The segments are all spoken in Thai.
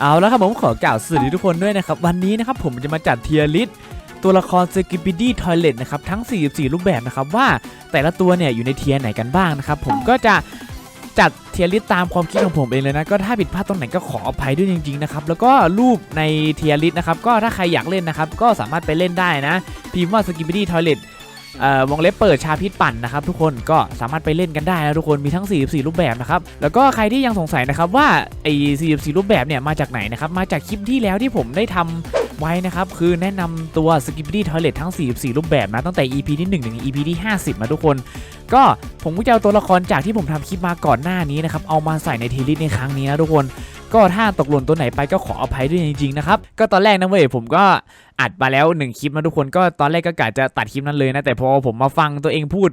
เอาแล้วครับผมขอกล่าวสวัสดีทุกคนด้วยนะครับ วันนี้นะครับผมจะมาจัดเทียร์ลิสตัวละคร s k i p i d y Toilet นะครับทั้ง 44 รูปแบบนะครับว่าแต่ละตัวเนี่ยอยู่ในเทียร์ไหนกันบ้างนะครับผมก็จะจัดเทียร์ลิสตามความคิดของผมเองเลยนะก็ถ้าผิดพลาดตรงไหนก็ขออภัยด้วยจริงๆนะครับแล้วก็รูปในเทียร์ลิสนะครับก็ถ้าใครอยากเล่นนะครับก็สามารถไปเล่นได้นะพิมพ์ว่า s k i p i d y Toilet เอ่อ วงเล็บเปิดชาพิษปั่นนะครับทุกคนก็สามารถไปเล่นกันได้นะทุกคนมีทั้ง 44 รูปแบบนะครับแล้วก็ใครที่ยังสงสัยนะครับว่าไอ้44 รูปแบบเนี่ยมาจากไหนนะครับมาจากคลิปที่แล้วที่ผมได้ทำไว้นะครับคือแนะนำตัว s k i p p y Toilet ทั้ง 44 รูปแบบนะตั้งแต่ EP ที่ 1 ถึง EP ที่ 50นะทุกคน ก็ผมก็จะเอาตัวละครจากที่ผมทำคลิปมาก่อนหน้านี้นะครับเอามาใส่ในทีลิสในครั้งนี้นะทุกคนก็ถ้าตกหล่นตัวไหนไปก็ขออภัยด้วยจริงๆนะครับก็ตอนแรกนะเว้ยผมก็อัดมาแล้วหนึ่งคลิปนะทุกคนก็ตอนแรกก็กะจะตัดคลิปนั้นเลยนะแต่พอผมมาฟังตัวเองพูด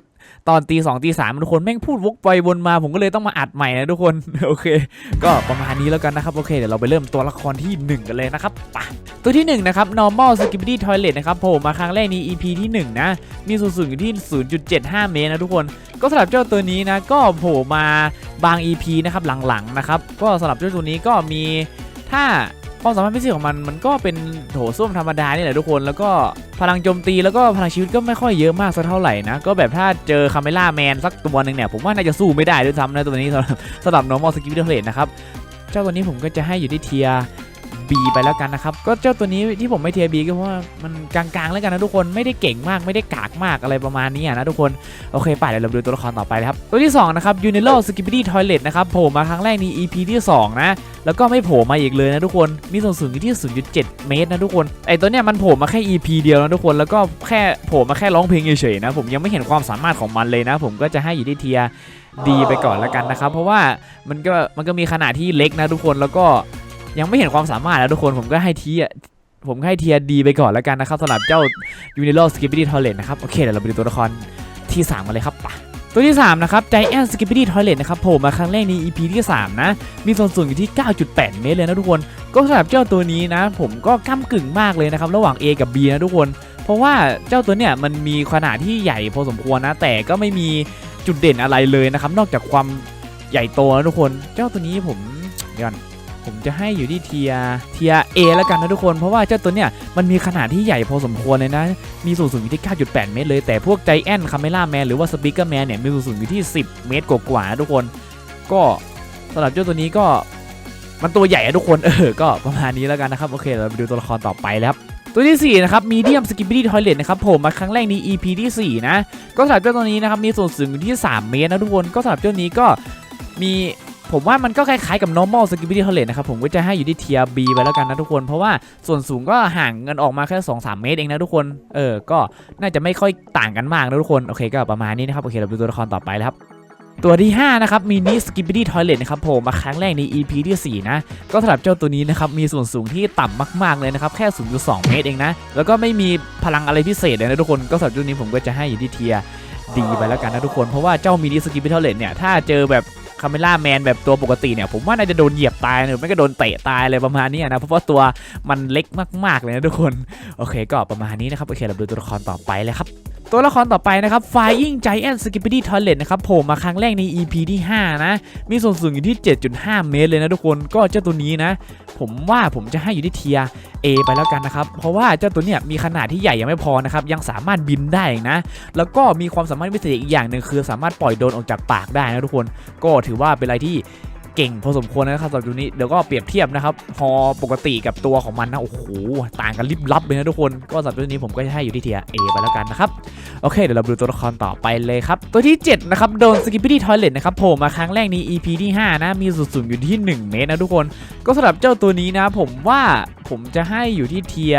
ตอนตีสองตีสามทุกคนแม่งพูดวกไปวนมา ผมก็เลยต้องมาอัดใหม่นะทุกคนโอเค ก็ประมาณนี้แล้วกันนะครับโอเคเดี๋ยวเราไปเริ่มตัวละครที่หนึ่งกันเลยนะครับไปตัวที่หนึ่งนะครับ normal skibidi toilet นะครับโผล่มาครั้งแรกใน EP ที่หนึ่งนะมีส่วนสูงอยู่ที่ 0.75 เมตรนะทุกคนก็สำหรับเจ้าตัวนี้นะก็โผล่มาบาง EP นะครับหลังๆนะครับก็สำหรับเจ้าตัวนี้ก็มีถ้า ความสามารถพิเศษของมันมันก็เป็นโถส้วมธรรมดานี่แหละทุกคน แล้วก็พลังโจมตีแล้วก็พลังชีวิตก็ไม่ค่อยเยอะมากสักเท่าไหร่นะ ก็แบบถ้าเจอคาเมล่าแมนสักตัวหนึ่งเนี่ยผมว่าน่าจะสู้ไม่ได้ด้วยซ้ำนะตัวนี้สำหรับสำหรับ normal skill d e นะครับ เจ้าตัวนี้ผมก็จะให้อยู่ที่เทีย B ไปแล้วกันนะครับ ก็เจ้าตัวนี้ที่ผมไม่เทีย B ก็เพราะว่ามันกลางๆแล้วกันนะทุกคนไม่ได้เก่งมากไม่ได้กากมากอะไรประมาณนี้นะทุกคนโอเคไปเดี๋ยวเราดูตัวละครต่อไปเลยครับ ตัวที่ 2 นะครับ Unilo Skibidi Toilet นะครับโผล่มาครั้งแรกใน EP ที่ 2 นะ แล้วก็ไม่โผล่มาอีกเลยนะทุกคนมีส่วนสูงอยู่ที่ 0.7 เมตรนะทุกคนไอตัวเนี้ยมันโผล่มาแค่ EP เดียวนะทุกคนแล้วก็แค่โผล่มาแค่ร้องเพลงเฉยๆนะผมยังไม่เห็นความสามารถของมันเลยนะ ผมก็จะให้อยู่ที่เทียดีไปก่อนแล้วกันนะครับ เพราะว่ามันก็มันก็มีขนาดที่เล็กนะทุกคนแล้วก็ ยังไม่เห็นความสามารถนะทุกคนผมก็ให้ทียผมให้เทียดีไปก่อนแล้วกันนะครับสำหรับเจ้า Unilo Skibidi Toilet นะครับ โอเค เดี๋ยวเราไปดูตัวละครที่สามกันเลยครับไปตัวที่ 3 นะครับ Giant Skibidi Toilet นะครับโผล่มาครั้งแรกใน EP ที่ 3 นะ มีส่วนสูงอยู่ที่ 9.8 เมตรเลยนะทุกคน ก็สำหรับเจ้าตัวนี้นะ ผมก็ก้ากึ่งมากเลยนะครับ ระหว่าง A กับ B นะทุกคน เพราะว่าเจ้าตัวเนี่ยมันมีขนาดที่ใหญ่พอสมควรนะ แต่ก็ไม่มีจุดเด่นอะไรเลยนะครับนอกจากความใหญ่โตนะทุกคน เจ้าตัวนี้ผมเดี๋ยวก่อน ผมจะให้อยู่ที่เทียเทีย A แล้วกันนะทุกคน เพราะว่าเจ้าตัวเนี่ยมันมีขนาดที่ใหญ่พอสมควรเลยนะ มีส่วนสูงอยู่ที่ 9.8 เมตรเลย แต่พวก Giant Camera Man หรือว่า Speaker Man เนี่ยมีส่วนสูงอยู่ที่ 10 เมตรกว่าๆนะทุกคน ก็สำหรับเจ้าตัวนี้ก็มันตัวใหญ่อะทุกคนเออก็ประมาณนี้แล้วกันนะครับ โอเค เราไปดูตัวละครต่อไปแล้วครับตัวที่ 4 นะครับ Medium Skibidi Toilet นะครับผล่มาครั้งแรกใน EP ที่ 4 นะ ก็สำหรับเจ้าตัวนี้นะครับ มีส่วนสูงอยู่ที่ 3 เมตรนะทุกคน ก็สำหรับเจ้านี้ก็มี ผมว่ามันก็คล้ายๆกับ normal skibidi toilet นะครับ ผมก็จะให้อยู่ที่เทีย B ไปแล้วกันนะทุกคน เพราะว่าส่วนสูงก็ห่างกันออกมาแค่ 2-3 เมตรเองนะทุกคน เออ ก็น่าจะไม่ค่อยต่างกันมากนะทุกคน โอเคก็ประมาณนี้นะครับ โอเค เราไปดูตัวละครต่อไปแล้วครับตัวที่ 5 นะครับมินิสกิปปี้ทอยเลทนะครับผล่มาครั้งแรกใน EP ที่ 4 นะ ก็สำหรับเจ้าตัวนี้นะครับ มีส่วนสูงที่ต่ำมาก ๆ เลยนะครับ แค่ 0.2 เมตรเองนะ แล้วก็ไม่มีพลังอะไรพิเศษเลยนะทุกคน ก็สำหรับเจ้านี้ผมก็จะให้อยู่ที่เทียดีไปแล้วกันนะทุกคน เพราะว่าเจ้ามินิสกิปปี้ทอยเลทเนี่ย ถ้าเจอแบบ คาเมล่าแมนแบบตัวปกติเนี่ยผมว่าน่าจะโดนเหยียบตายหรือไม่ก็โดนเตะตายเลยประมาณนี้นะเพราะว่าตัวมันเล็กมากๆเลยนะทุกคนโอเค ก็ประมาณนี้นะครับโอเคเราดูตัวละครต่อไปเลยครับ ตัวละครต่อไปนะครับ Flying Giant Skibidi Toilet นะครับโผล่มาครั้งแรกใน EP ที่ 5 นะ มีส่วนสูงอยู่ที่ 7.5 เมตรเลยนะทุกคนก็เจ้าตัวนี้นะ ผมว่าผมจะให้อยู่ที่เทีย A ไปแล้วกันนะครับ เพราะว่าเจ้าตัวเนี้ยมีขนาดที่ใหญ่ยังไม่พอนะครับ ยังสามารถบินได้อีกนะ แล้วก็มีความสามารถพิเศษอีกอย่างหนึ่งคือสามารถปล่อยโดนออกจากปากได้นะทุกคน ก็ถือว่าเป็นอะไรที่ เก่งพอสมควรนะครับสำหรับตัวนี้เดี๋ยวก็เปรียบเทียบนะครับพอปกติกับตัวของมันนะโอ้โหต่างกันลิบลับเลยนะทุกคนก็สำหรับตัวนี้ผมก็จะให้อยู่ที่เทีย A ไปแล้วกันนะครับโอเคเดี๋ยวเราดูตัวละครต่อไปเลยครับตัวที่7นะครับโดนสกิปปี้ทอยเลทนะครับโผล่มาครั้งแรกใน EP ที่5นะมีส่วนสูงอยู่ที่ 1 เมตรนะทุกคน ก็สำหรับเจ้าตัวนี้นะผมว่าผมจะให้อยู่ที่เทีย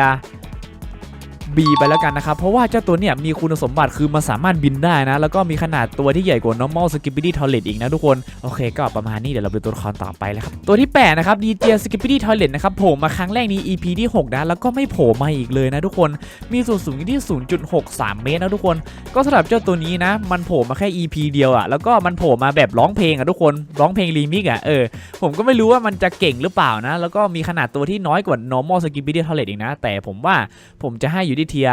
B ไปแล้วกันนะครับ เพราะว่าเจ้าตัวเนี่ยมีคุณสมบัติคือมันสามารถบินได้นะ แล้วก็มีขนาดตัวที่ใหญ่กว่า normal skibidi toilet อีกนะทุกคน โอเค ก็ประมาณนี้เดี๋ยวเราไปตัวละครต่อไปเลยครับ ตัวที่ 8 นะครับ DJ skibidi toilet นะครับโผล่มาครั้งแรกใน EP ที่ 6 นะ แล้วก็ไม่โผล่มาอีกเลยนะทุกคน มีส่วนสูงที่ 0.63 เมตรนะทุกคน ก็สำหรับเจ้าตัวนี้นะ มันโผล่มาแค่ EP เดียวอะแล้วก็มันโผล่มาแบบร้องเพลงอะทุกคน ร้องเพลงรีมิกอะเออ ผมก็ไม่รู้ว่ามันจะเก่งหรือเปล่านะ แล้วก็มีขนาดตัวที่น้อยกว่า normal skibidi toilet อีกนะ แต่ผมว่าผมจะให้อยู่ที่เทีย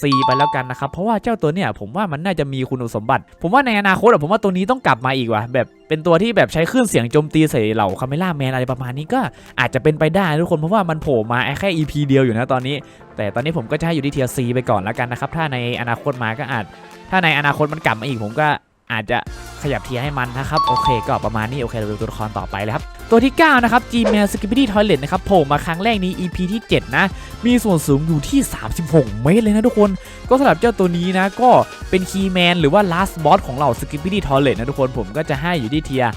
ซีไปแล้วกันนะครับ เพราะว่าเจ้าตัวเนี่ยผมว่ามันน่าจะมีคุณสมบัติ ผมว่าในอนาคตอะผมว่าตัวนี้ต้องกลับมาอีกว่ะแบบเป็นตัวที่แบบใช้คลื่นเสียงโจมตีใส่เหล่าคาเมล่าแมนอะไรประมาณนี้ก็อาจจะเป็นไปได้ทุกคนเพราะว่ามันโผล่มาแค่ EP เดียวอยู่นะตอนนี้ แต่ตอนนี้ผมก็จะให้อยู่ที่เทียซีไปก่อนแล้วกันนะครับถ้าในอนาคตมาก็อาจ ถ้าในอนาคตมันกลับมาอีกผมก็ อาจจะขยับเทียให้มันนะครับ โอเคก็ประมาณนี้ โอเค เราดูตัวละครต่อไปเลยครับ ตัวที่ 9 นะครับ Gmail Skibidi Toilet นะครับโผล่มาครั้งแรกนี้ EP ที่ 7 นะ มีส่วนสูงอยู่ที่ 36 เมตรเลยนะทุกคน ก็สำหรับเจ้าตัวนี้นะ ก็เป็นคีย์แมนหรือว่า last boss ของเรา Skibidi Toilet นะทุกคนผมก็จะให้อยู่ที่เทียร์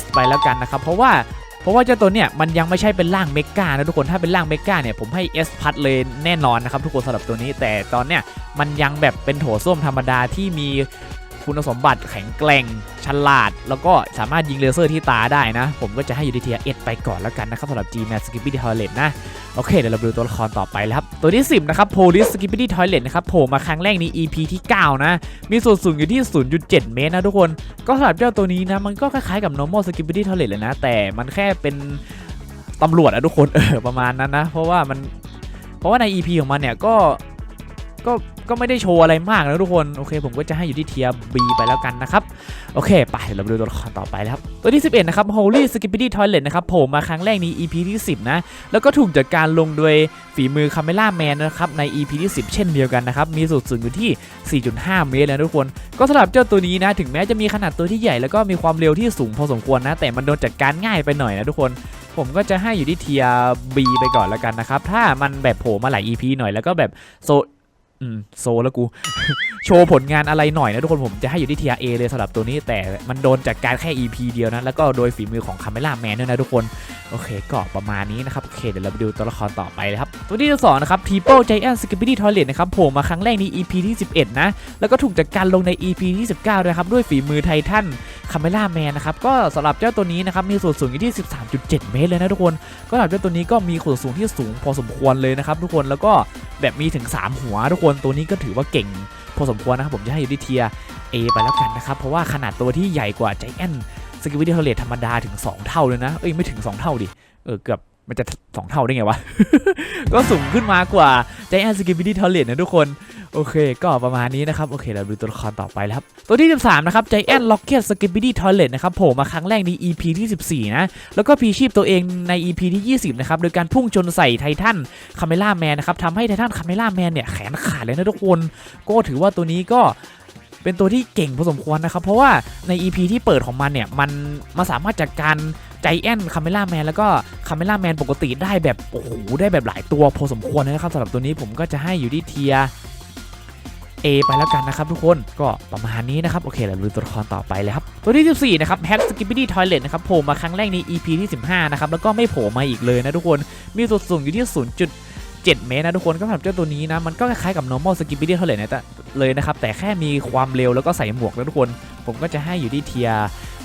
S ไปแล้วกันนะครับ เพราะว่าเพราะว่าเจ้าตัวเนี่ยมันยังไม่ใช่เป็นร่างเมกานะทุกคนถ้าเป็นร่างเมกาเนี่ยผมให้ S พัดเลยแน่นอนนะครับทุกคนสำหรับตัวนี้ แต่ตอนเนี้ยมันยังแบบเป็นโถส้วมธรรมดาที่มี คุณสมบัติแข็งแกร่งฉลาด แล้วก็สามารถยิงเลเซอร์ที่ตาได้นะ ผมก็จะให้อยู่ที่เทียร์ S ไปก่อนแล้วกันนะครับสำหรับ G-Mat Skibidi Toilet นะ โอเค เดี๋ยวเราดูตัวละครต่อไปเลยครับ ตัวที่ 10 นะครับ Police Skibidi Toilet นะครับโผล่มาครั้งแรกใน EP ที่ 9 นะ มีส่วนสูงอยู่ที่ 0.7 เมตรนะทุกคน ก็สำหรับเจ้าตัวนี้นะ มันก็คล้ายๆกับ normal Skibidi Toilet เลยนะ แต่มันแค่เป็นตำรวจอะทุกคนเออประมาณนั้นนะ เพราะว่ามัน เพราะว่าใน EP ของมันเนี่ยก็ก็ ก็ไม่ได้โชว์อะไรมากนะทุกคน โอเค ผมก็จะให้อยู่ที่เทียร์ B ไปแล้วกันนะครับ โอเค ไป เราไปดูตัวละครต่อไปเลยครับ ตัวที่ 11 นะครับ Holy Skibidi Toilet นะครับโผล่มาครั้งแรกใน EP ที่ 10 นะ แล้วก็ถูกจัดการลงโดยฝีมือคาเมล่าแมนนะครับ ใน EP ที่ 10 เช่นเดียวกันนะครับ มีสูงสูงอยู่ที่ 4.5 เมตรนะทุกคน ก็สำหรับเจ้าตัวนี้นะ ถึงแม้จะมีขนาดตัวที่ใหญ่แล้วก็มีความเร็วที่สูงพอสมควรนะ แต่มันโดนจัดการง่ายไปหน่อยนะทุกคนผมก็จะให้อยู่ที่เทียร์ B ไปก่อนแล้วกันนะครับ ถ้ามันแบบโผล่มาหลาย EP หน่อยแล้วก็แบบโซ อืมโซแล้วกู โชว์ผลงานอะไรหน่อยนะทุกคนผมจะให้อยู่ที่เทียร์ A เลยสำหรับตัวนี้แต่มันโดนจัดการแค่ EP เดียวนะ แล้วก็โดยฝีมือของคาเมล่าแมนด้วยนะทุกคน โอเคก็ประมาณนี้นะครับ โอเค เดี๋ยวเราไปดูตัวละครต่อไปเลยครับ ตัวที่สองนะครับ People Giant Skibidi Toilet นะครับโผล่มาครั้งแรกใน EP ที่ 11 นะ แล้วก็ถูกจัดการลงใน EP ที่ 19ด้วยครับด้วยฝีมือไททัน คาเมล่าแมนนะครับก็สำหรับเจ้าตัวนี้นะครับมีส่วนสูงอยู่ที่ 13.7 เมตรเลยนะทุกคน ก็สำหรับเจ้าตัวนี้ก็มีส่วนสูงที่สูงพอสมควรเลยนะครับทุกคนแล้วก็แบบมีถึง 3 หัวทุกคนตัวนี้ก็ถือว่าเก่ง พอสมควรนะครับผมจะให้อยู่ที่เทียร์ A ไปแล้วกันนะครับเพราะว่าขนาดตัวที่ใหญ่กว่า Giant s k i b i d y Toilet ธรรมดาถึง 2 เท่าเลยนะเอ้ยไม่ถึง 2 เท่าดิเออเกือบมันจะ 2 เท่าได้ไงวะ ก็สูงขึ้นมากว่า Giant s k i b i d y Toilet นะทุกคน โอเค ก็ประมาณนี้นะครับ โอเค เราดูตัวละครต่อไปแล้วครับ ตัวที่ 13 นะครับ Giant Rocket s k i b i d y Toilet นะครับโผล่มาครั้งแรกใน EP ที่ 14 นะ แล้วก็พีชีพตัวเองใน EP ที่ 20 นะครับ โดยการพุ่งชนใส่ไททันคาเมล่าแมนนะครับทำให้ไททันคาเมล่าแมนเนี่ยแขนขาดเลยนะทุกคน ก็ถือว่าตัวนี้ก็เป็นตัวที่เก่งพอสมควรนะครับ เพราะว่าใน EP ที่เปิดของมันเนี่ยมันมาสามารถจัดการใจแอนคาเมล่าแมนแล้วก็คาเมล่าแมนปกติได้แบบโอ้โหได้แบบหลายตัวพอสมควรนะครับสำหรับตัวนี้ผมก็จะให้อยู่ที่เทีย A ไปแล้วกันนะครับทุกคนก็ประมาณนี้นะครับโอเคเราดูตัวละครต่อไปเลยครับตัวที่14นะครับ Hack Skibidi Toilet นะครับโผล่มาครั้งแรกใน EP ที่ 15 นะครับแล้วก็ไม่โผล่มาอีกเลยนะทุกคนมีส่วนสูงอยู่ที่ 7 เมตรนะทุกคนก็สำหรับเจ้าตัวนี้นะมันก็คล้ายๆกับ normal Skibidi Toilet นะแต่เลยนะครับแต่แค่มีความเร็วแล้วก็ใส่หมวกนะทุกคน ผมก็จะให้อยู่ที่เทีย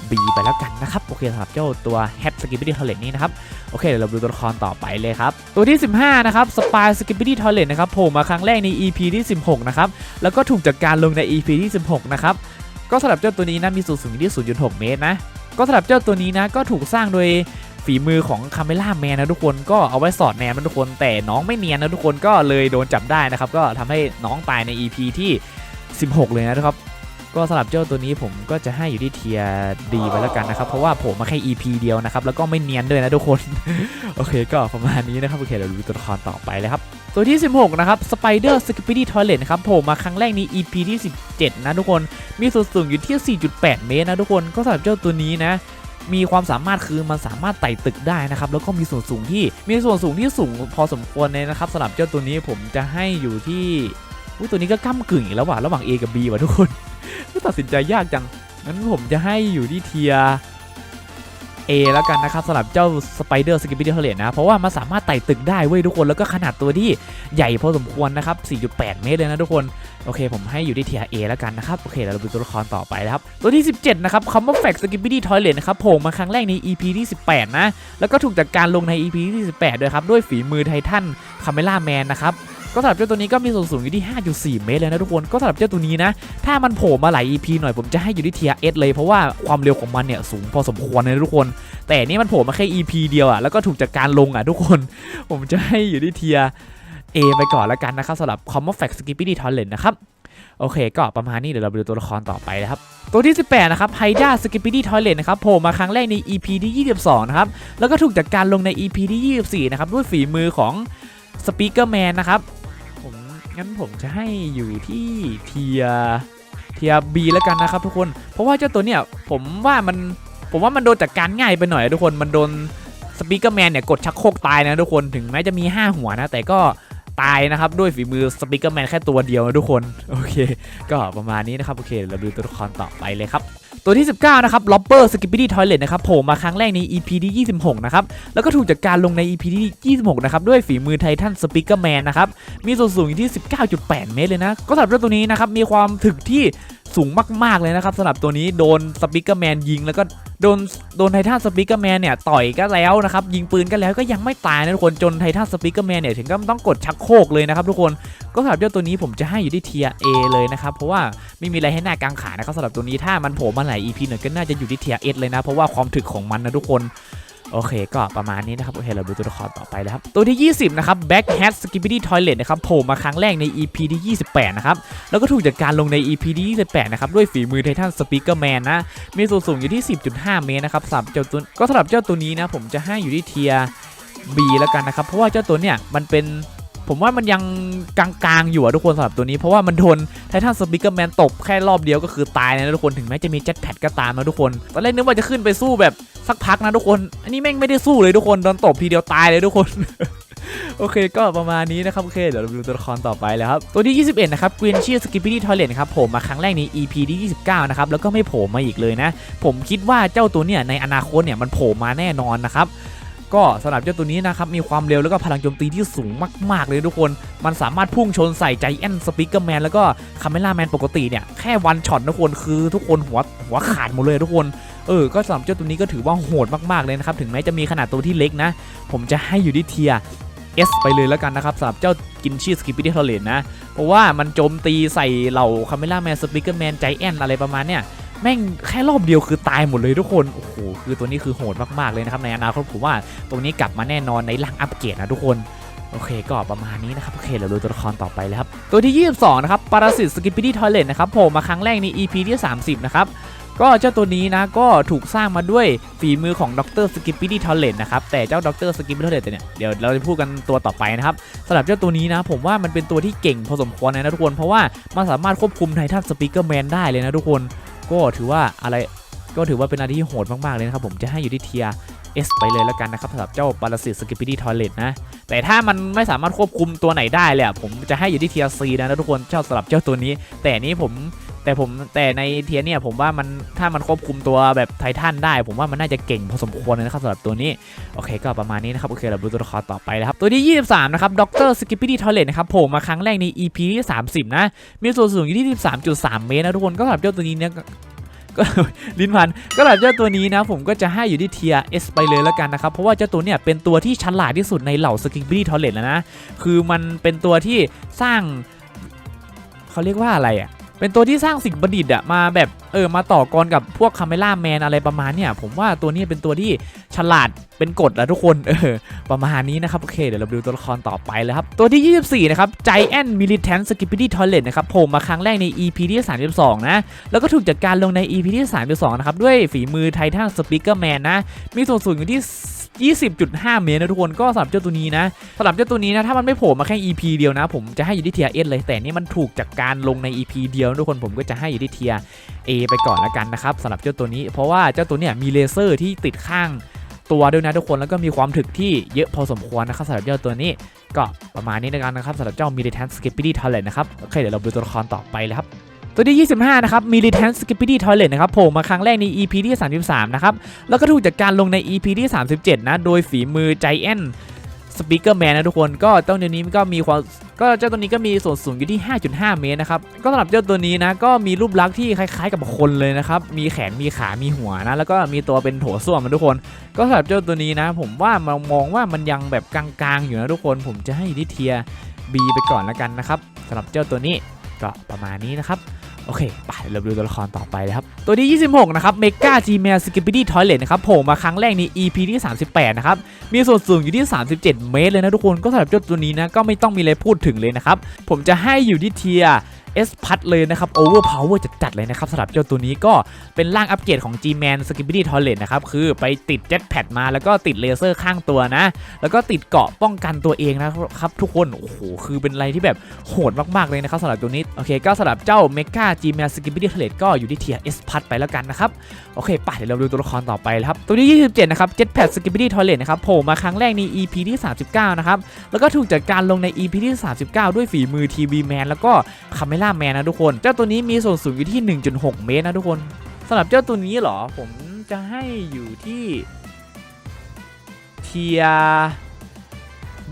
B ไปแล้วกันนะครับโอเคสำหรับเจ้าตัว Hack Skibidi Toilet นี้นะครับโอเคเดี๋ยวเราดูตัวละครต่อไปเลยครับ ตัวที่ 15 นะครับ Spy Skibidi Toilet นะครับโผล่มาครั้งแรกใน EP ที่ 16 นะครับ แล้วก็ถูกจัดการลงใน EP ที่ 16 นะครับ ก็สำหรับเจ้าตัวนี้นะมีสูงสูงที่ 0.6 เมตรนะ ก็สำหรับเจ้าตัวนี้นะก็ถูกสร้างโดย ฝีมือของคาเมล่าแมนนะทุกคนก็เอาไว้สอดแนมนะทุกคน แต่น้องไม่เนียนนะทุกคนก็เลยโดนจับได้นะครับ ก็ทำให้น้องตายใน EP ที่ 16 เลยนะครับ ก็สำหรับเจ้าตัวนี้ผมก็จะให้อยู่ที่เทียดีไปแล้วกันนะครับ เพราะว่าผมมาแค่ EP เดียวนะครับ แล้วก็ไม่เนียนด้วยนะทุกคน โอเคก็ประมาณนี้นะครับโอเคเดี๋ยวดูตัวละครต่อไปเลยครับตัวที่ 16 นะครับ Spider Skibidi Toilet นะครับโผล่มาครั้งแรกใน EP ที่ 17 นะทุกคน มีส่วนสูงอยู่ที่ 4.8 เมตรนะทุกคน ก็สำหรับเจ้าตัวนี้นะ มีความสามารถคือมันสามารถไต่ตึกได้นะครับแล้วก็มีส่วนสูงที่มีส่วนสูงที่สูงพอสมควรเลยนะครับสำหรับเจ้าตัวนี้ผมจะให้อยู่ที่อุ้ยตัวนี้ก็ก้ากึ่งอีกแล้วว่ะระหว่าง A กับ B ว่ะทุกคนตัดสินใจยากจังงั้นผมจะให้อยู่ที่เทีย A แล้วกันนะครับสำหรับเจ้า Spider Skibidi Toilet นะ เพราะว่ามันสามารถไต่ตึกได้เว้ยทุกคนแล้วก็ขนาดตัวที่ใหญ่พอสมควรนะครับ 4.8 เมตรเลยนะทุกคน โอเค ผมให้อยู่ที่เทีย A แล้วกันนะครับ โอเคเราดูตัวละครต่อไปนะครับ ตัวที่ 17 นะครับ Common Fact Skibidi Toilet นะครับโผล่มาครั้งแรกใน EP ที่ 18 นะ แล้วก็ถูกจัดการลงใน EP ที่ 18 ด้วยครับ ด้วยฝีมือไททันคาเมล่าแมนนะครับก็สำหรับเจ้าตัวนี้ก็มีส่วนสูงอยู่ที่ 5.4 เมตรเลยนะทุกคน ก็สำหรับเจ้าตัวนี้นะ ถ้ามันโผล่มาหลาย EP หน่อยผมจะให้อยู่ที่เทีย S เลย เพราะว่าความเร็วของมันเนี่ยสูงพอสมควรเลยนะทุกคน แต่นี่มันโผล่มาแค่ EP เดียวอะ แล้วก็ถูกจัดการลงอะทุกคน ผมจะให้อยู่ที่เทีย A ไปก่อนแล้วกันนะครับสำหรับ Common Fact Skippy Toilet นะครับโอเค ก็ประมาณนี้ เดี๋ยวเราไปดูตัวละครต่อไปนะครับ ตัวที่ 18 นะครับ Haida Skippity Toilet นะครับโผล่มาครั้งแรกใน EP ที่ 22 นะครับ แล้วก็ถูกจัดการลงใน EP ที่ 24 นะครับ ด้วยฝีมือของ Speaker Man นนะครับ ผมงั้นผมจะให้อยู่ที่เทียเทีย B แล้วกันนะครับทุกคน เพราะว่าเจ้าตัวเนี้ยผมว่ามันผมว่ามันโดนจัดการง่ายไปหน่อยทุกคนมันโดนสปีกเกอร์แมนเนี่ยกดชักโครกตายนะทุกคนถึงแม้จะมี 5 หัวนะแต่ก็ ตายนะครับด้วยฝีมือสปิกเกอร์แมนแค่ตัวเดียวนะทุกคน โอเค ก็ประมาณนี้นะครับ โอเค เราดูตัวละครต่อไปเลยครับ ตัวที่ 19 นะครับล็อบเปอร์สกิปปี้ทอยเลตนะครับโผล่มาครั้งแรกใน EP ที่26 นะครับ แล้วก็ถูกจัดการลงใน EP ที่26 นะครับ ด้วยฝีมือไททันสปีกเกอร์แมนนะครับ มีส่วนสูงอยู่ที่ 19.8 เมตรเลยนะ ก็สำหรับเจ้าตัวนี้นะครับ มีความถึกที่สูงมาก ๆ เลยนะครับสำหรับตัวนี้โดนสปีกเกอร์แมนยิงแล้วก็โดนโดนไททันสปีกเกอร์แมนเนี่ยต่อยก็แล้วนะครับ ยิงปืนก็แล้วก็ยังไม่ตายนะทุกคนจนไททันสปีกเกอร์แมนเนี่ยถึงก็ต้องกดชักโครกเลยนะครับทุกคนก็สำหรับเจ้าตัวนี้ผมจะให้อยู่ที่เทีย A เลยนะครับเพราะว่าไม่มีอะไรให้หน้ากางขานะครับสำหรับตัวนี้ถ้ามันโผล่มาหลาย EP หน่อยก็น่าจะอยู่ที่เทีย S เลยนะ เพราะว่าความถึกของมันนะทุกคนโอเคก็ประมาณนี้นะครับ โอเค เราดูตัวละครต่อไปเลยครับ ตัวที่ 20 นะครับ Back Hat Skippity Toilet นะครับโผล่มาครั้งแรกใน EP ที่ 28 นะครับ แล้วก็ถูกจัดการลงใน EP ที่ 28 นะครับ ด้วยฝีมือไททันสปีกเกอร์แมนนะ มีส่วนสูงอยู่ที่ 10.5 เมตรนะครับสำหรับเจ้าตัวก็สำหรับเจ้าตัวนี้นะ ผมจะให้อยู่ที่เทีย B แล้วกันนะครับ เพราะว่าเจ้าตัวเนี่ยมันเป็น ผมว่ามันยังกลางๆอยู่อะทุกคนสำหรับตัวนี้ เพราะว่ามันโดนไททันสปีกเกอร์แมนตบแค่รอบเดียวก็คือตายนะทุกคนถึงแม้จะมีเจ็ตแพดก็ตามนะทุกคน ตอนแรกนึกว่าจะขึ้นไปสู้แบบสักพักนะทุกคน อันนี้แม่งไม่ได้สู้เลยทุกคนโดนตบทีเดียวตายเลยทุกคนโอเคก็ประมาณนี้นะครับ โอเค เดี๋ยวเราดูตัวละครต่อไปแล้วครับ ตัวที่ 21 นะครับ Green Shear Skippity Toilet นครับผล่มาครั้งแรกใน EP ที่ 29 นะครับ แล้วก็ไม่โผล่มาอีกเลยนะ ผมคิดว่าเจ้าตัวเนี่ยในอนาคตเนี่ยมันโผล่มาแน่นอนนะครับ ก็สำหรับเจ้าตัวนี้นะครับมีความเร็วแล้วก็พลังโจมตีที่สูงมาก ๆ เลยทุกคน มันสามารถพุ่งชนใส่ใจแอนสปิกเกอร์แมนแล้วก็คาเมล่าแมนปกติเนี่ยแค่วันช็อตทุกคนคือทุกคนหัวหัวขาดหมดเลยทุกคนเออก็สำหรับเจ้าตัวนี้ก็ถือว่าโหดมากๆเลยนะครับถึงแม้จะมีขนาดตัวที่เล็กนะ ผมจะให้อยู่ที่เทีย S ไปเลยแล้วกันนะครับสำหรับเจ้ากินชีสกิปปี้ที่ทอเลนนะ เพราะว่ามันโจมตีใส่เหล่าคาเมล่าแมนสปิเกอร์แมนใจแอนอะไรประมาณเนี่ย แม่งแค่รอบเดียวคือตายหมดเลยทุกคน โอ้โห คือตัวนี้คือโหดมากๆเลยนะครับ ในอนาคตผมว่าตรงนี้กลับมาแน่นอนในร่างอัปเกรดนะทุกคนโอเคก็ประมาณนี้นะครับ โอเคเราดูตัวละครต่อไปเลยครับ ตัวที่ 22 นะครับปารสิตสกิปปี้ที่ทอยเลตนะครับโผล่มาครั้งแรกใน EP ที่ 30 นะครับ ก็เจ้าตัวนี้นะก็ถูกสร้างมาด้วยฝีมือของดรสกิปปี้ที่ทอยเลตนะครับ แต่เจ้าดรสกิปปี้ทอยเลตเนี่ยเดี๋ยวเราจะพูดกันตัวต่อไปนะครับสำหรับเจ้าตัวนี้นะ ผมว่ามันเป็นตัวที่เก่งพอสมควรนะทุกคน เพราะว่ามันสามารถควบคุมไททันสปีกเกอร์แมนได้เลยนะทุกคน ก็ถือว่าอะไรก็ถือว่าเป็นอะไรที่โหดมากๆเลยนะครับผมจะให้อยู่ที่เทีย S ไปเลยแล้วกันนะครับสำหรับเจ้าปารสิตสกิปปี้ทอยเลตนะ แต่ถ้ามันไม่สามารถควบคุมตัวไหนได้เลยผมจะให้อยู่ที่เทียซีนะทุกคนเจ้าสำหรับเจ้าตัวนี้ แต่นี้ผม แต่ผมแต่ในเทียเนี่ยผมว่ามันถ้ามันควบคุมตัวแบบไททันได้ ผมว่ามันน่าจะเก่งพอสมควรเลยนะครับสำหรับตัวนี้โอเคก็ประมาณนี้นะครับโอเคเราดูตัวละครต่อไปแล้วครับตัวที่ 23 นะครับดรสกิปปี้ทอเลตนะครับโผล่มาครั้งแรกใน EP ที่ 30 นะ มีส่วนสูงอยู่ที่ 13.3 เมตรนะทุกคนก็สำหรับเจ้าตัวนี้เนี่ยก็ลิ้นพันก็หรับเจ้าตัวนี้นะ ผมก็จะให้อยู่ที่เทีย S ไปเลยแล้วกันนะครับ เพราะว่าเจ้าตัวเนี่ยเป็นตัวที่ฉลาดที่สุดในเหล่าสกิปปี้ทอเลตแล้วนะ คือมันเป็นตัวที่สร้างเขาเรียกว่าอะไรอะ เป็นตัวที่สร้างสิ่งประดิษฐ์อะมาแบบเออมาต่อกรกับพวกคาเมล่าแมนอะไรประมาณเนี่ยผมว่าตัวนี้เป็นตัวที่ฉลาดเป็นกฎแล้วทุกคนเออประมาณนี้นะครับ โอเค เดี๋ยวเราดูตัวละครต่อไปเลยครับ ตัวที่ 24 นะครับ Giant Militant Skippity Toilet นะครับโผล่มาครั้งแรกใน EP ที่ 32 นะ แล้วก็ถูกจัดการลงใน EP ที่ 32 นะครับ ด้วยฝีมือไททันสปีกเกอร์แมนนะ มีส่วนสูงอยู่ที่ 20.5 เมตรนะทุกคนก็สำหรับเจ้าตัวนี้นะสำหรับเจ้าตัวนี้นะถ้ามันไม่โผล่มาแค่ EP เดียวนะ ผมจะให้อยู่ที่เทียเอเลยแต่นี่มันถูกจัดการลงใน EP เดียวทุกคนผมก็จะให้อยู่ที่เทีย A ไปก่อนแล้วกันนะครับสำหรับเจ้าตัวนี้เพราะว่าเจ้าตัวเนี้ยมีเลเซอร์ที่ติดข้างตัวด้วยนะทุกคนแล้วก็มีความถึกที่เยอะพอสมควรนะครับสำหรับเจ้าตัวนี้ก็ประมาณนี้ในการนะครับสำหรับเจ้า Militant Skippity Toilet นะครับโอเคเดี๋ยวเราดูตัวละครต่อไปเลยครับ ตัวที่ 25 นะครับ Militant Skippity Toilet นะครับโผล่มาครั้งแรกใน EP ที่ 33 นะครับ แล้วก็ถูกจัดการลงใน EP ที่ 37 นะ โดยฝีมือ Giant Speaker Man นะทุกคน ก็เจ้าตัวนี้ก็มีความ ก็เจ้าตัวนี้ก็มีส่วนสูงอยู่ที่ 5.5 เมตรนะครับ ก็สำหรับเจ้าตัวนี้นะ ก็มีรูปลักษณ์ที่คล้ายๆกับคนเลยนะครับ มีแขน มีขา มีหัวนะ แล้วก็มีตัวเป็นโถส้วมนะทุกคน ก็สำหรับเจ้าตัวนี้นะ ผมว่ามองมองว่ามันยังแบบกลางๆ อยู่นะทุกคน ผมจะให้อยู่ที่เทีย B ไปก่อนแล้วกันนะครับสำหรับเจ้าตัวนี้ก็ประมาณนี้นะครับ อโอเคไปเราดูตัวละครต่อไปนะครับ ตัวที่ 26 นะครับเมกาจีเมลสกิป i ดี้ทอยเลตนะครับโผล่มาครั้งแรกใน EP ที่ 38 นะครับ มีส่วนสูงอยู่ที่ 37 เมตรเลยนะทุกคนก็สำหรับเจ้าตัวนี้นะก็ไม่ต้องมีอะไรพูดถึงเลยนะครับ ผมจะให้อยู่ที่เทียเอสพัดเลยนะครับโอเวอร์พาวเวอร์จัดๆเลยนะครับสำหรับเจ้าตัวนี้ก็เป็นร่างอัปเกรดของ G-Man s k i p p y d y Toilet นะครับคือไปติดเจ็ตแพดมาแล้วก็ติดเลเซอร์ข้างตัวนะ แล้วก็ติดเกาะป้องกันตัวเองนะครับทุกคนโอ้โหคือเป็นอะไรที่แบบโหดมากๆเลยนะครับสำหรับตัวนี้โอเคก็สำหรับเจ้า Mega G-Man s k i p p y d y Toilet ก็อยู่ที่เทียเอสพัดไปแล้วกันนะครับโอเคไปเดี๋ยวเราดูตัวละครต่อไปครับตัวที่ 27 นะครับ Jetpack s k i p p y d y Toilet นะครับโผล่มาครั้งแรกใน EP ที่ 39 นะครับแล้วก็ถูกจัดการลงใน EP ที่ 39 ด้วยฝีมือ TV Man แล้วก็คาเมล่าแมนนะทุกคน เจ้าตัวนี้มีส่วนสูงอยู่ที่ 1.6 เมตรนะทุกคนสำหรับเจ้าตัวนี้เหรอ ผมจะให้อยู่ที่เทีย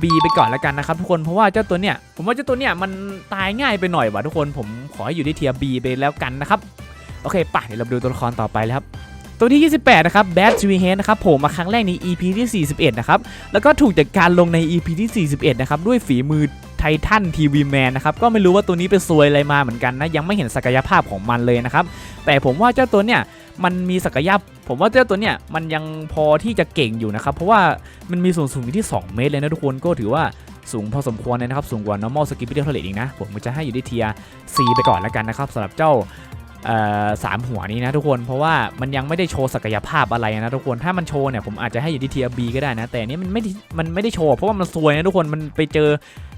B ไปก่อนแล้วกันนะครับทุกคนเพราะว่าเจ้าตัวเนี้ยผมว่าเจ้าตัวเนี้ยมันตายง่ายไปหน่อยว่ะทุกคนผมขอให้อยู่ที่เทีย B ไปแล้วกันนะครับโอเคไปเดี๋ยวเราดูตัวละครต่อไปเลยครับตัวที่ 28 นะครับ Bad t w i h e a d นะครับผล่มาครั้งแรกใน EP ที่ 41 นะครับ แล้วก็ถูกจัดการลงใน EP ที่ 41 นะครับ ด้วยฝีมือ ไททันทีวีแมนนะครับก็ไม่รู้ว่าตัวนี้ไปซวยอะไรมาเหมือนกันนะยังไม่เห็นศักยภาพของมันเลยนะครับแต่ผมว่าเจ้าตัวเนี่ยมันมีศักยภาพ ผมว่าเจ้าตัวเนี่ยมันยังพอที่จะเก่งอยู่นะครับ เพราะว่ามันมีส่วนสูงอยู่ที่ 2 เมตรเลยนะทุกคนก็ถือว่าสูงพอสมควรเลยนะครับ สูงกว่า normal s k i p p y d a t o i l e t อีกนะ ผมจะให้อยู่ที่เทีย C ไปก่อนแล้วกันนะครับสำหรับเจ้า สามหัวนี้นะทุกคนเพราะว่ามันยังไม่ได้โชว์ศักยภาพอะไรนะทุกคนถ้ามันโชว์เนี่ยผมอาจจะให้อยู่ที่เทียบีก็ได้นะ แต่นี้มันไม่มันไม่ได้โชว์เพราะว่ามันซวยนะทุกคนมันไปเจอ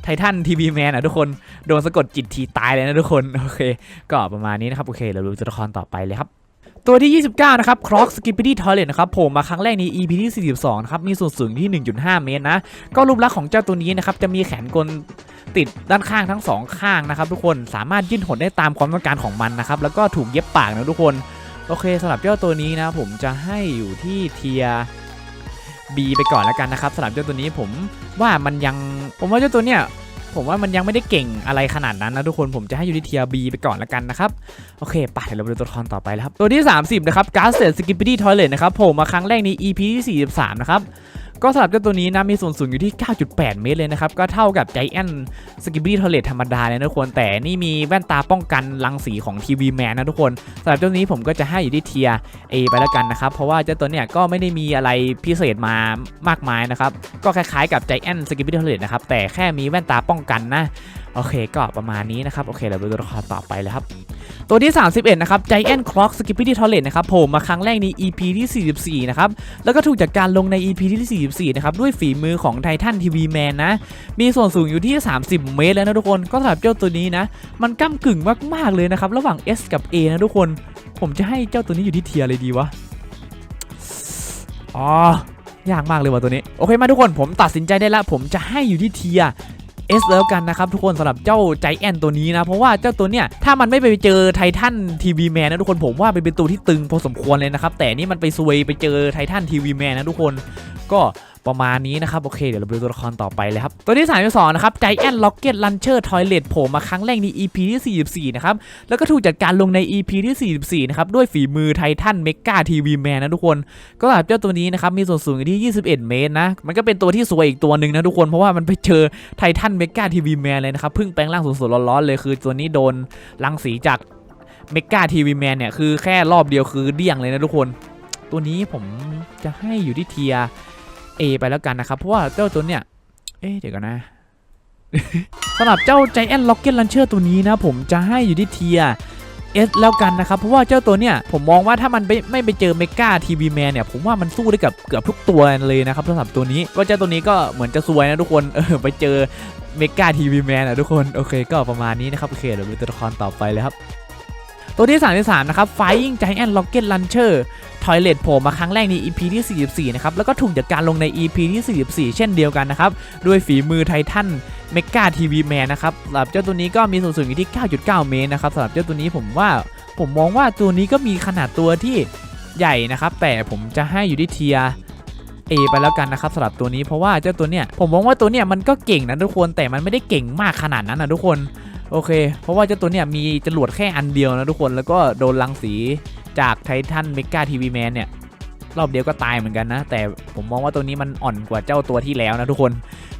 ไททันทีวีแมนอะทุกคนโดนสะกดจิตทีตายเลยนะทุกคนโอเค ก็ประมาณนี้นะครับโอเคเราดูตัวละครต่อไปเลยครับตัวที่ 29 นะครับ Croc Skippity Toilet นะครับโผล่มาครั้งแรกใน EP ที่ 42 นะครับ มีส่วนสูงที่ 1.5 เมตรนะ ก็รูปลักษณ์ของเจ้าตัวนี้นะครับ จะมีแขนกล ติดด้านข้างทั้งสองข้างนะครับทุกคนสามารถยืดหดได้ตามความต้องการของมันนะครับแล้วก็ถูกเย็บปากนะทุกคนโอเคสำหรับเจ้าตัวนี้นะผมจะให้อยู่ที่เทีย B ไปก่อนแล้วกันนะครับสำหรับเจ้าตัวนี้ผมว่ามันยังผมว่าเจ้าตัวเนี้ยผมว่ามันยังไม่ได้เก่งอะไรขนาดนั้นนะทุกคนผมจะให้อยู่ที่เทีย B ไปก่อนแล้วกันนะครับโอเคไปเดี๋ยวเราไปดูตัวละครต่อไปแล้วครับตัวที่ 30 นะครับ g a s t e d Skippity Toilet นะครับผล่มาครั้งแรกใน EP ที่43 นะครับ ก็สำหรับเจ้าตัวนี้นะมีส่วนสูงอยู่ที่ 9.8 เมตรเลยนะครับ ก็เท่ากับไจแอนสกิบบี้ทอเลตธรรมดาเลยนะทุกคน แต่นี่มีแว่นตาป้องกันรังสีของทีวีแมนนะทุกคนสำหรับเจ้านี้ผมก็จะให้อยู่ที่เทีย A ไปแล้วกันนะครับ เพราะว่าเจ้าตัวเนี้ยก็ไม่ได้มีอะไรพิเศษมามากมายนะครับ ก็คล้ายๆกับไจแอนสกิบบี้ทอเลตนะครับแต่แค่มีแว่นตาป้องกันนะโอเคก็ประมาณนี้นะครับ โอเคเราไปดูตัวละครต่อไปเลยครับ ตัวที่ 31 นะครับ Giant Croc Skippity Toilet นะครับผล่มาครั้งแรกใน EP ที่ 44 นะครับ แล้วก็ถูกจัดการลงใน EP ที่ 44 นะครับ ด้วยฝีมือของไททันทีวีแมนนะ มีส่วนสูงอยู่ที่ 30 เมตรแล้วนะทุกคน ก็สำหรับเจ้าตัวนี้นะ มันก้ากึ่งมากๆเลยนะครับ ระหว่าง S กับ A นะทุกคน ผมจะให้เจ้าตัวนี้อยู่ที่เทียร์เลยดีวะ อ๋อยากมากเลยว่ะตัวนี้ โอเคมาทุกคนผมตัดสินใจได้แล้ว ผมจะให้อยู่ที่เทีย S แล้วกันนะครับทุกคนสำหรับเจ้าใจแอนตัวนี้นะ เพราะว่าเจ้าตัวเนี้ยถ้ามันไม่ไปเจอไททันทีวีแมนนะทุกคนผมว่าเป็นตัวที่ตึงพอสมควรเลยนะครับแต่นี่มันไปซวยไปเจอไททันทีวีแมนนะทุกคนก็ ประมาณนี้นะครับโอเคเดี๋ยวเราไปดูตัวละครต่อไปเลยครับตัวที่32นะครับใจแอนล็อกเก็ตลันเชอร์ทอยเลตโผล่มาครั้งแรกใน EP ที่ 44 นะครับ แล้วก็ถูกจัดการลงใน EP ที่ 44 นะครับ ด้วยฝีมือไททันเมกาทีวีแมนนะทุกคน ก็แบบเจ้าตัวนี้นะครับ มีส่วนสูงอยู่ที่ 21 เมตรนะ มันก็เป็นตัวที่สวยอีกตัวหนึ่งนะทุกคนเพราะว่ามันไปเจอไททันเมกาทีวีแมนเลยนะครับเพิ่งแปลงร่างสดๆร้อนๆเลยคือตัวนี้โดนรังสีจากเมกาทีวีแมนเนี่ยคือแค่รอบเดียวคือเดี้ยงเลยนะทุกคน ตัวนี้ผมจะให้อยู่ที่เทีย A ไปแล้วกันนะครับ เพราะว่าเจ้าตัวเนี่ย เอ๊ะเดี๋ยวกันนะสำหรับเจ้า Giant Rocket Launcher ตัวนี้นะผมจะให้อยู่ที่เทีย S แล้วกันนะครับ เพราะว่าเจ้าตัวเนี่ยผมมองว่าถ้ามันไม่ไม่ไปเจอเมกาทีวีแมนเนี่ย ผมว่ามันสู้ได้กับเกือบทุกตัวเลยนะครับสำหรับตัวนี้ก็เจ้าตัวนี้ก็เหมือนจะซวยนะทุกคนเออไปเจอเมกาทีวีแมนอะทุกคน โอเคก็ประมาณนี้นะครับ โอเคเดี๋ยวดูตัวละครต่อไปเลยครับ ตัวที่ 33 นะครับ Flying Giant Rocket Launcher ทอยเลตโผล่มาครั้งแรกใน EP ที่ 44 นะครับ แล้วก็ถูกจัดการลงใน EP ที่ 44 เช่นเดียวกันนะครับ ด้วยฝีมือไททันเมกาทีวีแมนนะครับสำหรับเจ้าตัวนี้ก็มีส่วนสูงอยู่ที่ 9.9 เมตรนะครับสำหรับเจ้าตัวนี้ผมว่าผมมองว่าตัวนี้ก็มีขนาดตัวที่ใหญ่นะครับ แต่ผมจะให้อยู่ที่เทีย A ไปแล้วกันนะครับสำหรับตัวนี้เพราะว่าเจ้าตัวเนี้ยผมมองว่าตัวเนี้ยมันก็เก่งนะทุกคนแต่มันไม่ได้เก่งมากขนาดนั้นนะทุกคน โอเค เพราะว่าเจ้าตัวเนี้ยมีจรวดแค่อันเดียวนะทุกคนแล้วก็โดนรังสีจากไททันเมกาทีวีแมนเนี่ยรอบเดียวก็ตายเหมือนกันนะ แต่ผมมองว่าตัวนี้มันอ่อนกว่าเจ้าตัวที่แล้วนะทุกคน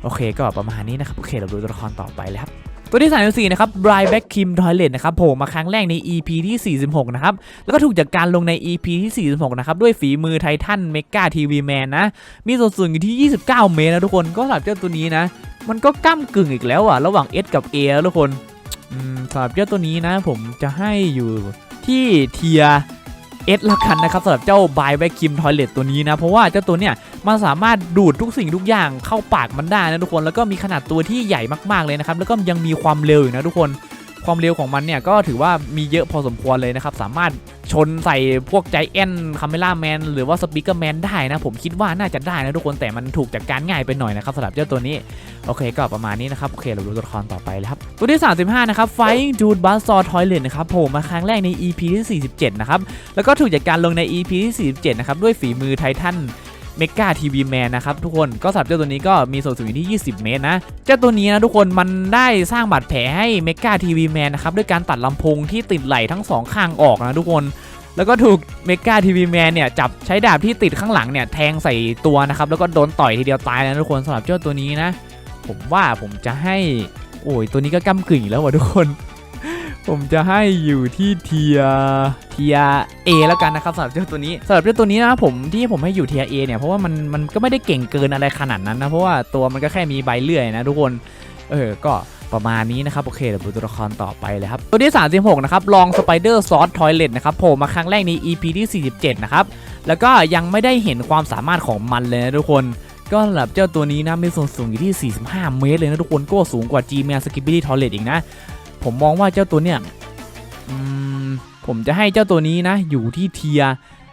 โอเคก็ประมาณนี้นะครับ โอเคเราดูตัวละครต่อไปเลยครับตัวที่ 34 นะครับ Bright Back Kim Toilet นะครับโผล่มาครั้งแรกใน EP ที่ 46 นะครับ แล้วก็ถูกจัดการลงใน EP ที่ 46 นะครับ ด้วยฝีมือไททันเมกาทีวีแมนนะ มีส่วนสูงอยู่ที่ 29 เมตรนะทุกคน ก็สำหรับเจ้าตัวนี้นะ มันก็ก้ากึ่งอีกแล้วอะ ระหว่าง S กับ A แล้วทุกคน สำหรับเจ้าตัวนี้นะ ผมจะให้อยู่ที่เทียเอสละกันนะครับสำหรับเจ้าบายแวคิมทอยเลตตัวนี้นะ เพราะว่าเจ้าตัวเนี้ยมันสามารถดูดทุกสิ่งทุกอย่างเข้าปากมันได้นะทุกคนแล้วก็มีขนาดตัวที่ใหญ่มากๆเลยนะครับ แล้วก็ยังมีความเร็วอยู่นะทุกคนความเร็วของมันเนี่ยก็ถือว่ามีเยอะพอสมควรเลยนะครับ สามารถ ชนใส่พวกใจแอนคาเมล่าแมนหรือว่าสปีกเกอร์แมนได้นะ ผมคิดว่าน่าจะได้นะทุกคนแต่มันถูกจัดการง่ายไปหน่อยนะครับสำหรับเจ้าตัวนี้ โอเคก็ประมาณนี้นะครับ โอเค เราดูตัวละครต่อไปเลยครับ ตัวที่ 35 นะครับ Flying Dude Buzzsaw Toilet นะครับโผล่มาครั้งแรกใน EP ที่ 47 นะครับ แล้วก็ถูกจัดการลงใน EP ที่ 47 นะครับ ด้วยฝีมือไททัน เมกาทีวีแมนนะครับทุกคนก็สำหรับเจ้าตัวนี้ก็มีส่วนสูงอยู่ที่ 20 เมตรนะ เจ้าตัวนี้นะทุกคนมันได้สร้างบาดแผลให้เมกาทีวีแมนนะครับด้วยการตัดลำโพงที่ติดไหล่ทั้งสองข้างออกนะทุกคน แล้วก็ถูกเมกาทีวีแมนเนี่ยจับใช้ดาบที่ติดข้างหลังเนี่ยแทงใส่ตัวนะครับแล้วก็โดนต่อยทีเดียวตายนะทุกคนสำหรับเจ้าตัวนี้นะ ผมว่าผมจะให้โอ้ยตัวนี้ก็ก้ากึ่งอีกแล้วว่ะทุกคน ผมจะให้อยู่ที่เทียเทียเอแล้วกันนะครับสำหรับเจ้าตัวนี้สำหรับเจ้าตัวนี้นะผมที่ผมให้อยู่เทียเอเนี่ยเพราะว่ามันมันก็ไม่ได้เก่งเกินอะไรขนาดนั้นนะเพราะว่าตัวมันก็แค่มีใบเลื่อยนะทุกคนเออก็ประมาณนี้นะครับ โอเคเดี๋ยวดูตัวละครต่อไปเลยครับ ตัวที่ 36 นะครับ ลองสไปเดอร์ซอสทอยเลตนะครับโผล่มาครั้งแรกใน EP ที่ 47 นะครับ แล้วก็ยังไม่ได้เห็นความสามารถของมันเลยนะทุกคน ก็สำหรับเจ้าตัวนี้นะมีส่วนสูงอยู่ที่ 45 เมตรเลยนะทุกคนก็สูงกว่า G-Man Skibidi Toilet อีกนะ ผมมองว่าเจ้าตัวเนี่ยผมจะให้เจ้าตัวนี้นะ อยู่ที่เทีย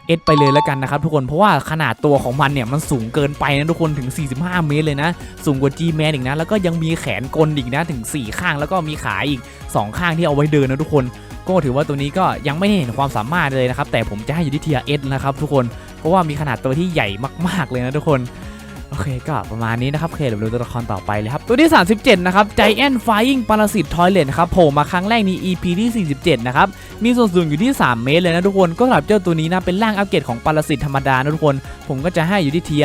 เอสไปเลยแล้วกันนะครับทุกคนเพราะว่าขนาดตัวของมันเนี่ยมันสูงเกินไปนะทุกคนถึง 45 เมตรเลยนะ สูงกว่า G-Man อีกนะ แล้วก็ยังมีแขนกลอีกนะถึง 4 ข้างแล้วก็มีขาอีก 2 ข้างที่เอาไว้เดินนะทุกคน ก็ถือว่าตัวนี้ก็ยังไม่ได้เห็นความสามารถเลยนะครับ แต่ผมจะให้อยู่ที่เทียเอสนะครับทุกคนเพราะว่ามีขนาดตัวที่ใหญ่มากๆเลยนะทุกคน โอเคก็ประมาณนี้นะครับเคเดี๋ยวดูตัวละครต่อไปเลยครับ ตัวที่ 37 นะครับ Giant Flying Parasit Toilet นะครับโผล่มาครั้งแรกใน EP ที่ 47 นะครับ มีส่วนสูงอยู่ที่ 3 เมตรเลยนะทุกคน ก็สำหรับเจ้าตัวนี้นะ เป็นร่างอัปเกรดของปรสิตธรรมดานะทุกคน ผมก็จะให้อยู่ที่เทีย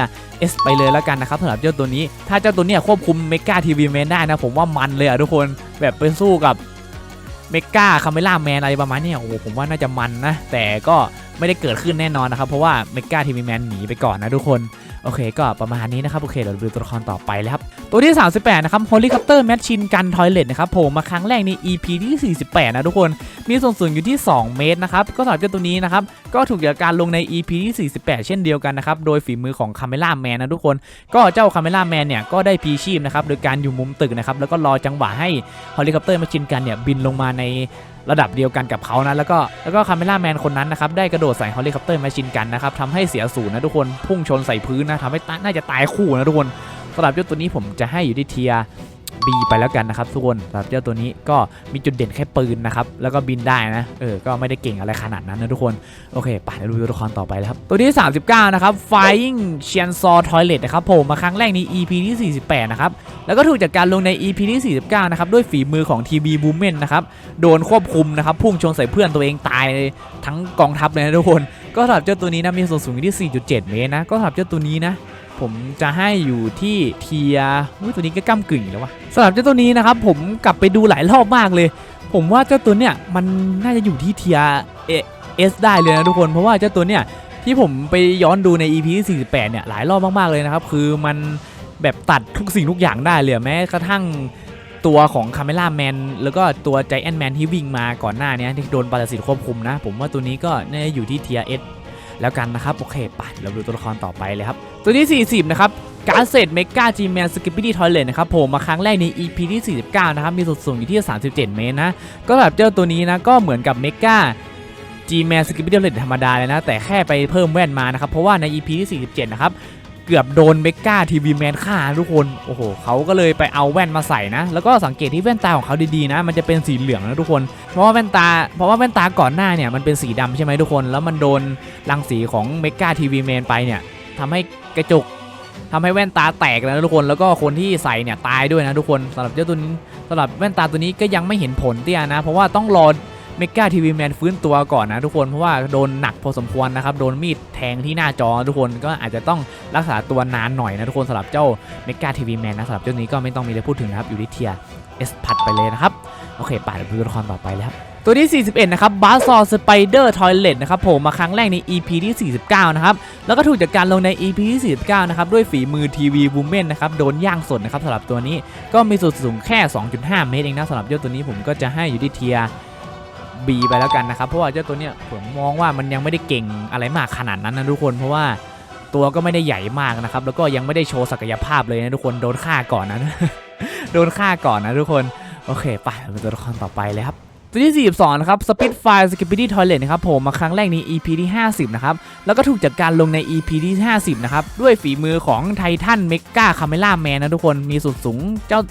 S ไปเลยแล้วกันนะครับสำหรับเจ้าตัวนี้ ถ้าเจ้าตัวนี้ควบคุมเมกาทีวีแมนได้นะผมว่ามันเลยอะทุกคนแบบไปสู้กับเมกาคาเมล่าแมนอะไรประมาณนี้โอ้โหผมว่าน่าจะมันนะแต่ก็ไม่ได้เกิดขึ้นแน่นอนนะครับ เพราะว่าเมกาทีวีแมนหนีไปก่อนนะทุกคน โอเค ก็ประมาณนี้นะครับ โอเคเดี๋ยวดูตัวละครต่อไปเลยครับ ตัวที่ 38 นะครับ Helicopter Machine Gun Toilet นะครับโผล่มาครั้งแรกใน EP ที่ 48 นะทุกคน มีส่วนสูงอยู่ที่ 2 เมตรนะครับ ก็สำหรับเจ้าตัวนี้นะครับ ก็ถูกจัดการลงใน EP ที่ 48 เช่นเดียวกันนะครับ โดยฝีมือของ Camera Man นนะทุกคน ก็เจ้า Camera Man เนี่ยก็ได้พีชีพนะครับโดยการอยู่มุมตึกนะครับแล้วก็รอจังหวะให้ Helicopter Machine Gun เนี่ยบินลงมาใน ระดับเดียวกันกับเขานะแล้วก็แล้วก็คาเมล่าแมนคนนั้นนะครับได้กระโดดใส่เฮลิคอปเตอร์แมชชินกันนะครับทำให้เสียศูนย์นะทุกคนพุ่งชนใส่พื้นนะทำให้น่าจะตายคู่นะทุกคนสำหรับยศตัวนี้ผมจะให้อยู่ที่เทีย B ไปแล้วกันนะครับทุกคนสำหรับเจ้าตัวนี้ก็มีจุดเด่นแค่ปืนนะครับแล้วก็บินได้นะเออก็ไม่ได้เก่งอะไรขนาดนั้นนะทุกคนโอเคไปเดี๋ยวดูตัวละครต่อไปเลยครับตัวที่ 39 นะครับ Flying Chainsaw Toilet นะครับผล่มาครั้งแรกใน EP ที่ 48 นะครับแล้วก็ถูกจัดการลงใน EP ที่ 49 นะครับด้วยฝีมือของ TB b o o m e n นะครับโดนควบคุมนะครับพุ่งชนใส่เพื่อนตัวเองตายทั้งกองทัพเลยนะทุกคน ก็สำหรับเจ้าตัวนี้นะมีส่วนสูงที่ 4.7 เมตรนะก็สำหรับเจ้าตัวนี้นะ ผมจะให้อยู่ที่เทียตัวนี้ก็ก้ากึ่งแล้ววะสำหรับเจ้าตัวนี้นะครับผมกลับไปดูหลายรอบมากเลย ผมว่าเจ้าตัวเนี้ยมันน่าจะอยู่ที่เทียเอสได้เลยนะทุกคนเพราะว่าเจ้าตัวเนี้ยที่ผมไปย้อนดูใน EP ที่48 เนี่ยหลายรอบมากๆเลยนะครับ คือมันแบบตัดทุกสิ่งทุกอย่างได้เลยแม้กระทั่งตัวของคาเมล่าแมนแล้วก็ตัวใจแอนแมนที่วิ่งมาก่อนหน้านี้ที่โดนปราสิตควบคุมนะ ผมว่าตัวนี้ก็น่าจะอยู่ที่เทียเอส แล้วกันนะครับ โอเคไปเราดูตัวละครต่อไปเลยครับ ตัวที่ 40 นะครับการเซตเมกาจีแมนสกิปปี้ดีทอยเลตนะครับผมมาครั้งแรกใน EP ที่ 49 นะครับ มีส่วนสูงอยู่ที่ 37 เมตรนะ ก็แบบเจ้าตัวนี้นะ ก็เหมือนกับเมกาจีแมนสกิปปี้ดีทอยเลตธรรมดาเลยนะ แต่แค่ไปเพิ่มแว่นมานะครับ เพราะว่าใน EP ที่ 47 นะครับ เกือบโดนเมกาทีวีแมนฆ่าทุกคน โอ้โหเขาก็เลยไปเอาแว่นมาใส่นะ แล้วก็สังเกตที่แว่นตาของเขาดีๆนะ มันจะเป็นสีเหลืองนะทุกคน เพราะว่าแว่นตา เพราะว่าแว่นตาก่อนหน้าเนี่ยมันเป็นสีดำใช่ไหมทุกคน แล้วมันโดนรังสีของเมกาทีวีแมนไปเนี่ยทำให้กระจกทำให้แว่นตาแตกแล้วนะทุกคน แล้วก็คนที่ใส่เนี่ยตายด้วยนะทุกคนสำหรับเจ้าตัวนี้สำหรับแว่นตาตัวนี้ก็ยังไม่เห็นผลเตี้ยนะ เพราะว่าต้องรอ เมกาทีวีแมนฟื้นตัวก่อนนะทุกคนเพราะว่าโดนหนักพอสมควรนะครับโดนมีดแทงที่หน้าจอทุกคนก็อาจจะต้องรักษาตัวนานหน่อยนะทุกคนสำหรับเจ้าเมกาทีวีแมนนะสำหรับเจ้านี้ก็ไม่ต้องมีอะไรพูดถึงนะครับอยู่ที่เทีย S พัดไปเลยนะครับ โอเคป่าเดี๋ยวไปดูตัวละครต่อไปแล้วครับตัวที่ 41 นะครับบาซอสไปเดอร์ทอยเลตนะครับผล่มาครั้งแรกใน EP ที่ 49 นะครับ แล้วก็ถูกจัดการลงใน EP ที่ 49 นะครับ ด้วยฝีมือทีวีบูมเมนนะครับ โดนย่างสดนะครับสำหรับตัวนี้ก็มีส่วนสูงแค่ 2.5 เมตรเองนะสำหรับเจ้าตัวนี้ผมก็จะให้อยู่ที่เทีย B ไปแล้วกันนะครับ เพราะว่าเจ้าตัวเนี้ยผมมองว่ามันยังไม่ได้เก่งอะไรมากขนาดนั้นนะทุกคน เพราะว่าตัวก็ไม่ได้ใหญ่มากนะครับ แล้วก็ยังไม่ได้โชว์ศักยภาพเลยนะทุกคน โดนฆ่าก่อนนะ โดนฆ่าก่อนนะทุกคน โอเคไปเราไปตัวละครต่อไปเลยครับตัวที่42นะครับ Spitfire Skibidi Toilet นะครับผล่มาครั้งแรกใน EP ที่ 50 นะครับ แล้วก็ถูกจัดการลงใน EP ที่ 50 นะครับ ด้วยฝีมือของไททันเมกาคาเมล่าแมนนะทุกคน มีสุดสูงเจ้า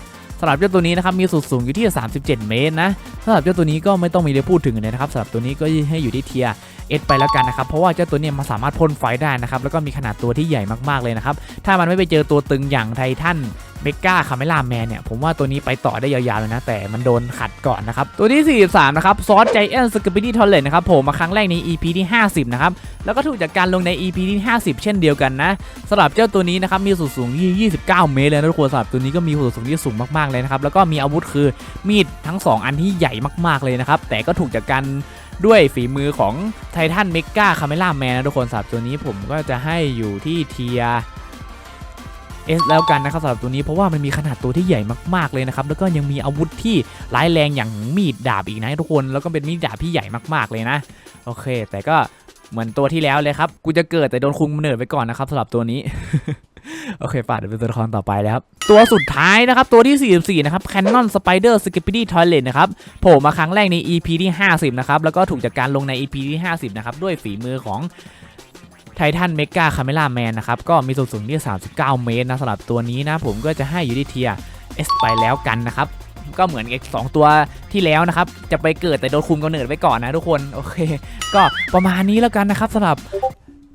สำหรับเจ้าตัวนี้นะครับมีสุดสูงอยู่ที่ 37 เมตรนะสำหรับเจ้าตัวนี้ก็ไม่ต้องมีอะไรพูดถึงเลยนะครับสำหรับตัวนี้ก็ให้อยู่ที่เทียเอไปแล้วกันนะครับเพราะว่าเจ้าตัวนี้มันสามารถพ่นไฟได้นะครับแล้วก็มีขนาดตัวที่ใหญ่มากๆเลยนะครับถ้ามันไม่ไปเจอตัวตึงอย่างไททัน เมกาคาเมล่าแมนเนี่ย ผมว่าตัวนี้ไปต่อได้ยาวๆเลยนะ แต่มันโดนขัดก่อนนะครับ ตัวที่ 43 นะครับ ซอสไจแอนสกิปปี้ทอลเลนนะครับผล่มาครั้งแรกใน EP ที่ 50 นะครับ แล้วก็ถูกจัดการลงใน EP ที่ 50 เช่นเดียวกันนะสำหรับเจ้าตัวนี้นะครับ มีส่วนสูงที่ 29 เมตรเลยนะทุกคนสำหรับตัวนี้ก็มีส่วนสูงที่สูงมากๆเลยนะครับแล้วก็มีอาวุธคือมีดทั้ง 2 อันที่ใหญ่มากๆเลยนะครับแต่ก็ถูกจัดการด้วยฝีมือของไททันเมกาคาเมล่าแมนนะทุกคนสำหรับตัวนี้ผมก็จะให้อยู่ที่เทีย เอสแล้วกันนะครับสำหรับตัวนี้เพราะว่ามันมีขนาดตัวที่ใหญ่มากๆเลยนะครับแล้วก็ยังมีอาวุธที่ร้ายแรงอย่างมีดดาบอีกนะทุกคนแล้วก็เป็นมีดดาบที่ใหญ่มากๆเลยนะโอเค แต่ก็เหมือนตัวที่แล้วเลยครับกูจะเกิดแต่โดนคุมกำเนิดไปก่อนนะครับสำหรับตัวนี้โอเคป่าเดี๋ยวเป็นตัวละครต่อไปแล้วครับ ตัวสุดท้ายนะครับ ตัวที่ 44 นะครับ Canon Spider Skippity Toilet นะครับโผล่มาครั้งแรกใน EP ที่ 50 นะครับ แล้วก็ถูกจัดการลงใน EP ที่ 50 นะครับ ด้วยฝีมือของ ไททันเมกาคาเมล่าแมนนะครับ ก็มีส่วนสูงที่ 39 เมตรนะสำหรับตัวนี้นะ ผมก็จะให้อยู่ที่เทียสไปแล้วกันนะครับ ก็เหมือนกับสองตัวที่แล้วนะครับ จะไปเกิดแต่โดนคุมกำเนิดไว้ก่อนนะทุกคน โอเค ก็ประมาณนี้แล้วกันนะครับสำหรับ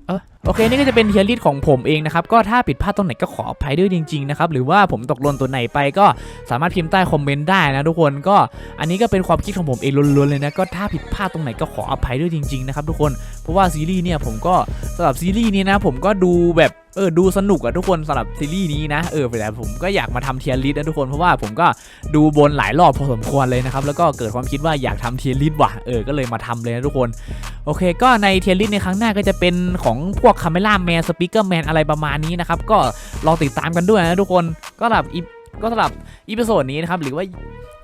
เออ โอเคนี่ก็จะเป็นเทียร์ลิสของผมเองนะครับก็ถ้าผิดพลาดตรงไหนก็ขออภัยด้วยจริงๆนะครับหรือว่าผมตกหล่นตัวไหนไปก็สามารถพิมพ์ใต้คอมเมนต์ได้นะทุกคนก็อันนี้ก็เป็นความคิดของผมเองล้วนๆเลยนะก็ถ้าผิดพลาดตรงไหนก็ขออภัยด้วยจริงๆนะครับทุกคนเพราะว่าซีรีส์เนี่ยผมก็สำหรับซีรีส์นี้นะผมก็ดูแบบเออดูสนุกอะทุกคนสำหรับซีรีส์นี้นะเออแต่ผมก็อยากมาทำเทียร์ลิสนะทุกคนเพราะว่าผมก็ดูบนหลายรอบพอสมควรเลยนะครับแล้วก็เกิดความคิดว่าอยากทำเทียร์ลิสว่ะเออก็เลยมาทำเลยนะทุกคน โอเค ก็ในเทียร์ลิสในครั้งหน้าก็จะเป็นของพวกคาเมล่าแมนสปีกเกอร์แมนอะไรประมาณนี้นะครับ ก็รองติดตามกันด้วยนะทุกคนก็สำหรับก็สำหรับอีพิโซดนี้นะครับ หรือว่า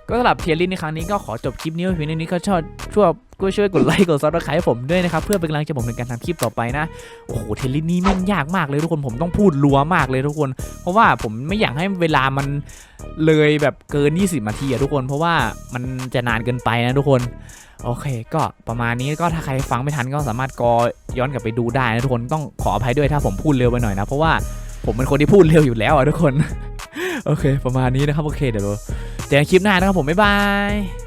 ก็สำหรับเทียร์ลิสในครั้งนี้ก็ขอจบคลิปนี้ไว้เพียงเท่านี้ก็ชอบช่วยก็ช่วยกดไลค์กดซับสไครต์ให้ผมด้วยนะครับ เพื่อเป็นกำลังใจผมในการทำคลิปต่อไปนะ โอ้โหเทเลนี้ม่งยากมากเลยทุกคนผมต้องพูดรัวมากเลยทุกคน เพราะว่าผมไม่อยากให้เวลามันเลยแบบเกิน 20นาทีอะทุกคน เพราะว่ามันจะนานเกินไปนะทุกคน โอเค ก็ประมาณนี้ก็ถ้าใครฟังไม่ทันก็สามารถกอย้อนกลับไปดูได้นะทุกคนต้องขออภัยด้วยถ้าผมพูดเร็วไปหน่อยนะ เพราะว่าผมเป็นคนที่พูดเร็วอยู่แล้วอะทุกคน โอเค ประมาณนี้นะครับ โอเคเดี๋ยวเราเจอกันคลิปหน้านะครับผมบ๊ายบาย